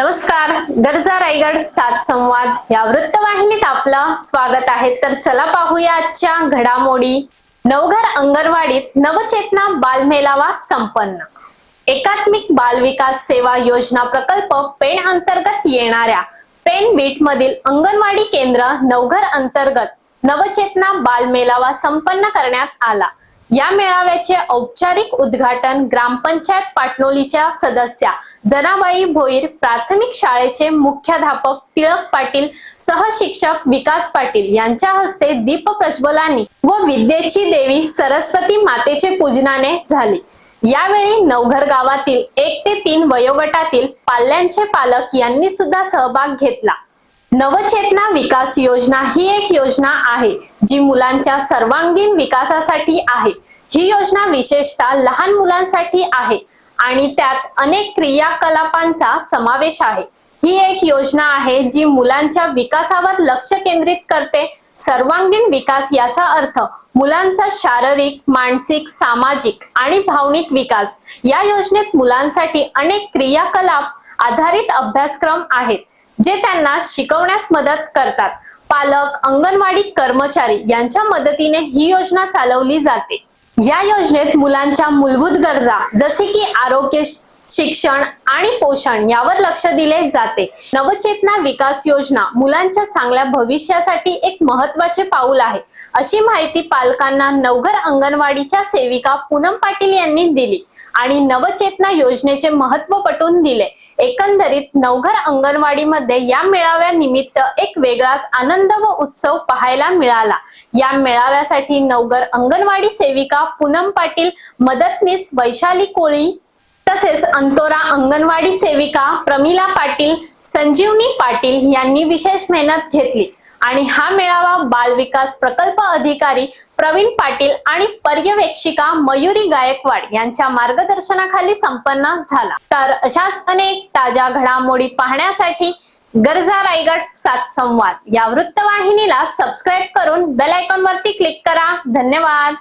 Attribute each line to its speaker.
Speaker 1: नमस्कार गरजा रायगड सात संवाद. या वृत्तवाहिनीत आपलं स्वागत आहे. तर चला पाहूया आजच्या घडामोडी. नवघर अंगणवाडीत नवचेतना बालमेलावा संपन्न. एकात्मिक बाल विकास सेवा योजना प्रकल्प पेण अंतर्गत येणाऱ्या पेन बीट मधील अंगणवाडी केंद्र नवघर अंतर्गत नवचेतना बालमेलावा संपन्न करण्यात आला. या मेळाव्याचे औपचारिक उद्घाटन ग्रामपंचायत पाटणोलीच्या सदस्या जनाबाई भोईर प्राथमिक शाळेचे मुख्याध्यापक टिळक पाटील सहशिक्षक विकास पाटील यांच्या हस्ते दीप प्रज्वलानी व विद्येची देवी सरस्वती मातेचे पूजनाने झाले. यावेळी नवघर गावातील एक ते तीन वयोगटातील पाल्यांचे पालक यांनी सुद्धा सहभाग घेतला. नवचेतना विकास योजना ही एक योजना आहे जी मुलांच्या सर्वांगीण विकासासाठी आहे. ही योजना विशेषतः लहान मुलांसाठी आहे आणि त्यात अनेक क्रियाकलापांचा समावेश आहे. ही एक योजना आहे जी मुलांच्या विकासावर लक्ष केंद्रित करते. सर्वांगीण विकास याचा अर्थ मुलांचा शारीरिक मानसिक सामाजिक आणि भावनिक विकास. या योजनेत मुलांसाठी अनेक क्रियाकलाप आधारित अभ्यासक्रम आहेत. जे त्यांना शिकवण्यास मदत करतात. पालक अंगणवाडी कर्मचारी यांच्या मदतीने ही योजना चालवली जाते. या योजनेत मुलांच्या मूलभूत गरजा जसे की आरोग्य शिक्षण आणि पोषण यावर लक्ष दिले जाते. नवचेतना विकास योजना मुलांच्या चांगल्या भविष्यासाठी एक महत्त्वाचे पाऊल आहे. अशी माहिती पालकांना नवघर अंगणवाडीच्या सेविका पूनम पाटील यांनी दिली आणि नवचेतना योजनेचे महत्त्व पटवून दिले. एकंदरीत नवघर अंगणवाडीमध्ये या मेळाव्यानिमित्त एक वेगळाच आनंद व उत्सव पाहायला मिळाला. या मेळाव्यासाठी नवघर अंगणवाडी सेविका पूनम पाटील मदतनीस वैशाली कोळी तसेच अंतोरा अंगणवाडी सेविका प्रमिला पाटील संजीवनी पाटील यांनी विशेष मेहनत घेतली. आणि हा मेळावा बाल विकास प्रकल्प अधिकारी प्रवीण पाटील आणि पर्यवेक्षिका मयुरी गायकवाड यांच्या मार्गदर्शनाखाली संपन्न झाला. तर अशाच अनेक ताज्या घडामोडी पाहण्यासाठी गरजा रायगड सात संवाद या वृत्तवाहिनीला सबस्क्राईब करून बेल आयकॉन वरती क्लिक करा. धन्यवाद.